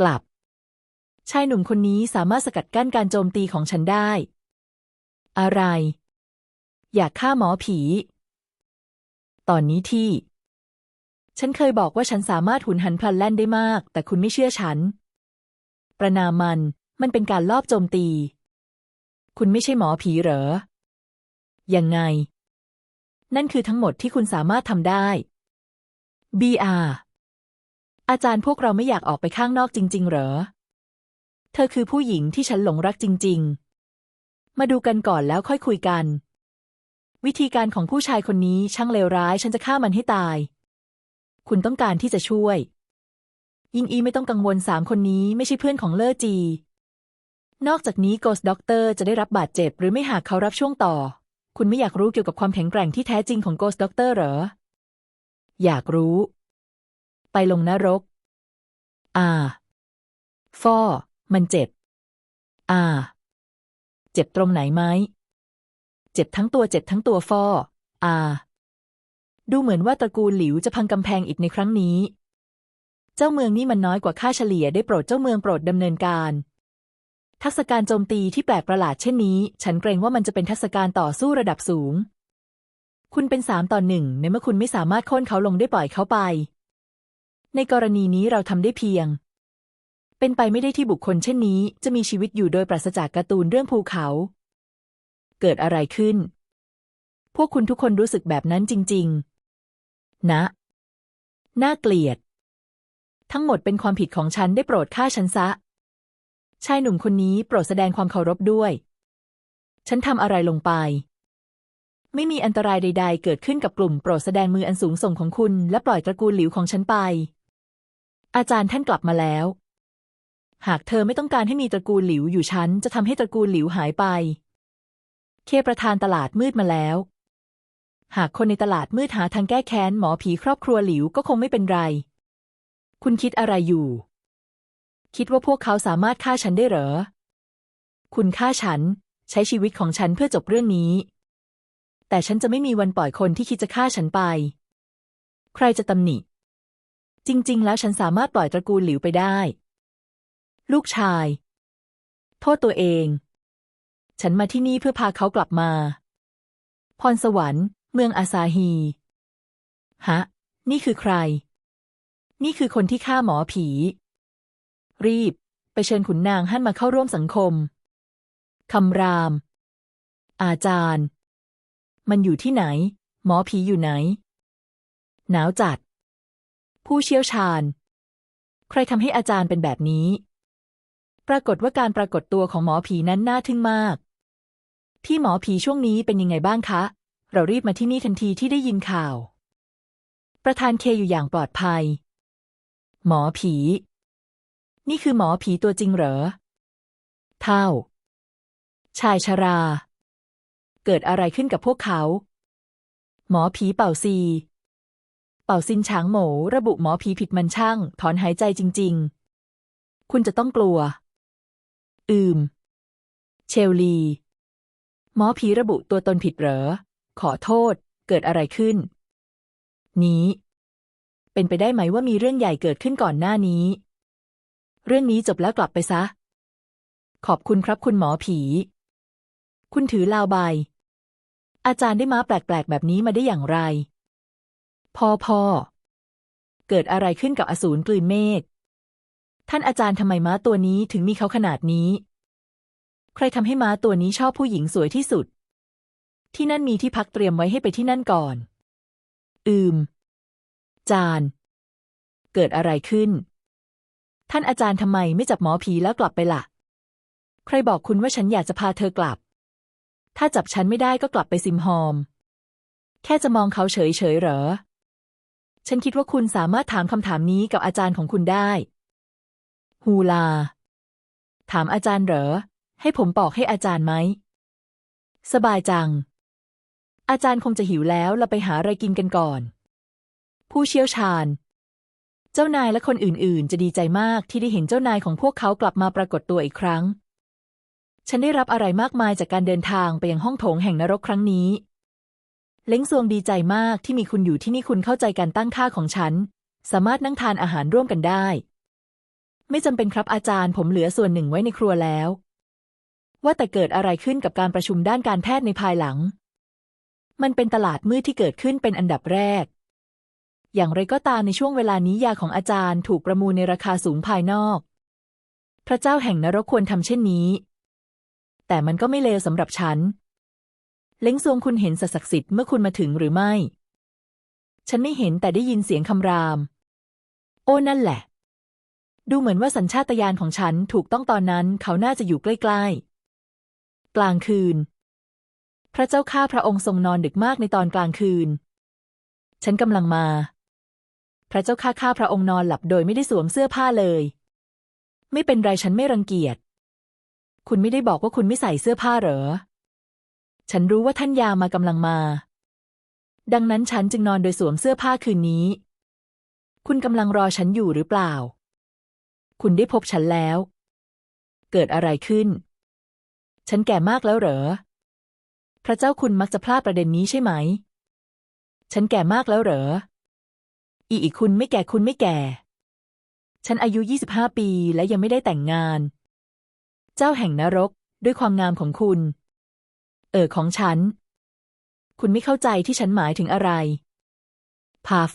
กลับ ชายหนุ่มคนนี้สามารถสกัดกั้นการโจมตีของฉันได้ อะไร อยากฆ่าหมอผี ตอนนี้ที่ ฉันเคยบอกว่าฉันสามารถหุนหันพลันแล่นได้มาก แต่คุณไม่เชื่อฉัน ประนามมันมันเป็นการลอบโจมตี คุณไม่ใช่หมอผีเหรอ ยังไง นั่นคือทั้งหมดที่คุณสามารถทำได้ BR อาจารย์พวกเราไม่อยากออกไปข้างนอกจริง ๆ เหรอ เธอคือผู้หญิงที่ฉันหลงรักจริง ๆ มาดูกันก่อนแล้วค่อยคุยกัน วิธีการของผู้ชายคนนี้ช่างเลวร้าย ฉันจะฆ่ามันให้ตาย คุณต้องการที่จะช่วย ยิงอีไม่ต้องกังวลสามคนนี้ไม่ใช่เพื่อนของเลอจี นอกจากนี้โกสด็อกเตอร์จะได้รับบาดเจ็บ หรือไม่หากเขารับช่วงต่อ คุณไม่อยากรู้เกี่ยวกับความแข็งแกร่งที่แท้จริงของโกสด็อกเตอร์เหรอ อยากรู้ไปลงนรก อ่า ฟอ มันเจ็บ อ่า เจ็บตรงไหนไหม เจ็บทั้งตัวเจ็บทั้งตัวฟอ อ่า ดูเหมือนว่าตระกูลหลิวจะพังกำแพงอีกในครั้งนี้ เจ้าเมืองนี่มันน้อยกว่าค่าเฉลี่ยได้โปรดเจ้าเมืองโปรดดำเนินการ ทักษการโจมตีที่แปลกประหลาดเช่นนี้ ฉันเกรงว่ามันจะเป็นทักษการต่อสู้ระดับสูง คุณเป็นสามต่อหนึ่งในเมื่อคุณไม่สามารถโค่นเขาลงได้ปล่อยเขาไป ในกรณีนี้เราทำได้เพียง เป็นไปไม่ได้ที่บุคคลเช่นนี้จะมีชีวิตอยู่โดยปราศจากการ์ตูนเรื่องภูเขา เกิดอะไรขึ้น พวกคุณทุกคนรู้สึกแบบนั้นจริง ๆ นะ น่าเกลียด ทั้งหมดเป็นความผิดของฉันได้โปรดฆ่าฉันซะ ชายหนุ่มคนนี้โปรดแสดงความเคารพด้วย ฉันทำอะไรลงไปไม่มีอันตรายใด ๆ เกิดขึ้นกับกลุ่มโปรดแสดงมืออันสูงส่งของคุณ และปล่อยตระกูลหลิวของฉันไป อาจารย์ท่านกลับมาแล้ว หากเธอไม่ต้องการให้มีตระกูลหลิวอยู่ฉันจะทำให้ตระกูลหลิวหายไป เคประธานตลาดมืดมาแล้ว หากคนในตลาดมืดหาทางแก้แค้นหมอผีครอบครัวหลิวก็คงไม่เป็นไร คุณคิดอะไรอยู่ คิดว่าพวกเขาสามารถฆ่าฉันได้เหรอ คุณฆ่าฉัน ใช้ชีวิตของฉันเพื่อจบเรื่องนี้ แต่ฉันจะไม่มีวันปล่อยคนที่คิดจะฆ่าฉันไป ใครจะตำหนิ จริง ๆ แล้วฉันสามารถปล่อยตระกูลหลิวไปได้ ลูกชาย โทษตัวเอง ฉันมาที่นี่เพื่อพาเขากลับมา พรสวรรค์ เมืองอาซาฮี ฮะ นี่คือใคร นี่คือคนที่ฆ่าหมอผี รีบ ไปเชิญขุนนางฮั่นมาเข้าร่วมสังคม คำราม อาจารย์ มันอยู่ที่ไหน หมอผีอยู่ไหน หนาวจัด ผู้เชี่ยวชาญ ใครทำให้อาจารย์เป็นแบบนี้ ปรากฏว่าการปรากฏตัวของหมอผีนั้นน่าทึ่งมาก พี่หมอผีช่วงนี้เป็นยังไงบ้างคะ เรารีบมาที่นี่ทันทีที่ได้ยินข่าว ประธานเคอยู่อย่างปลอดภัย หมอผี นี่คือหมอผีตัวจริงเหรอ เท่า ชายชรา เกิดอะไรขึ้นกับพวกเขา หมอผีเป่าซี ป่าซินฉางโหมระบุหมอผีผิดมันช่าง ถอนหายใจจริง ๆ คุณจะต้องกลัว อืม เชลลี หมอผีระบุตัวตนผิดเหรอ ขอโทษ เกิดอะไรขึ้น นี้ เป็นไปได้ไหมว่ามีเรื่องใหญ่เกิดขึ้นก่อนหน้านี้ เรื่องนี้จบแล้วกลับไปซะ ขอบคุณครับคุณหมอผี คุณถือลาวใบ อาจารย์ได้ม้าแปลกๆ แบบนี้มาได้อย่างไร พ่อพ่อเกิดอะไรขึ้นกับอสูรกลืนเมฆ ท่านอาจารย์ทำไมม้าตัวนี้ถึงมีเขาขนาดนี้ ใครทำให้ม้าตัวนี้ชอบผู้หญิงสวยที่สุด ที่นั่นมีที่พักเตรียมไว้ให้ไปที่นั่นก่อน อืม จาน เกิดอะไรขึ้น ท่านอาจารย์ทำไมไม่จับหมอผีแล้วกลับไปละ่ะ ใครบอกคุณว่าฉันอยากจะพาเธอกลับ ถ้าจับฉันไม่ได้ก็กลับไปซิมฮอม แค่จะมองเขาเฉยๆเหรอ ฉันคิดว่าคุณสามารถถามคำถามนี้กับอาจารย์ของคุณได้ ฮูลา ถามอาจารย์เหรอ ให้ผมบอกให้อาจารย์ไหม สบายจัง อาจารย์คงจะหิวแล้วเราไปหาอะไรกินกันก่อน ผู้เชี่ยวชาญ เจ้านายและคนอื่น ๆ จะดีใจมากที่ได้เห็นเจ้านายของพวกเขากลับมาปรากฏตัวอีกครั้ง ฉันได้รับอะไรมากมายจากการเดินทางไปยังห้องโถงแห่งนรกครั้งนี้ เล้งซวงดีใจมากที่มีคุณอยู่ที่นี่คุณเข้าใจการตั้งค่าของฉัน สามารถนั่งทานอาหารร่วมกันได้ ไม่จำเป็นครับอาจารย์ผมเหลือส่วนหนึ่งไว้ในครัวแล้ว ว่าแต่เกิดอะไรขึ้นกับการประชุมด้านการแพทย์ในภายหลัง มันเป็นตลาดมืดที่เกิดขึ้นเป็นอันดับแรก อย่างไรก็ตามในช่วงเวลานี้ยาของอาจารย์ถูกประมูลในราคาสูงภายนอก พระเจ้าแห่งนรกควรทำเช่นนี้ แต่มันก็ไม่เลวสำหรับฉัน เล้งซวงคุณเห็นสัศักดิ์สิทธิ์เมื่อคุณมาถึงหรือไม่ ฉันไม่เห็นแต่ได้ยินเสียงคำราม โอ้นั่นแหละ ดูเหมือนว่าสัญชาตญาณของฉันถูกต้องตอนนั้นเขาน่าจะอยู่ใกล้ๆ กลางคืน พระเจ้าข้าพระองค์ทรงนอนดึกมากในตอนกลางคืน ฉันกำลังมา พระเจ้าข้าข้าพระองค์นอนหลับโดยไม่ได้สวมเสื้อผ้าเลย ไม่เป็นไรฉันไม่รังเกียจ คุณไม่ได้บอกว่าคุณไม่ใส่เสื้อผ้าเหรอ ฉันรู้ว่าท่านยามากำลังมา ดังนั้นฉันจึงนอนโดยสวมเสื้อผ้าคืนนี้ คุณกำลังรอฉันอยู่หรือเปล่า คุณได้พบฉันแล้ว เกิดอะไรขึ้น ฉันแก่มากแล้วเหรอ พระเจ้าคุณมักจะพลาดประเด็นนี้ใช่ไหม ฉันแก่มากแล้วเหรอ อีอีคุณไม่แก่คุณไม่แก่ ฉันอายุ 25 ปีและยังไม่ได้แต่งงาน เจ้าแห่งนรกด้วยความงามของคุณ เออของฉัน คุณไม่เข้าใจที่ฉันหมายถึงอะไร พัฟ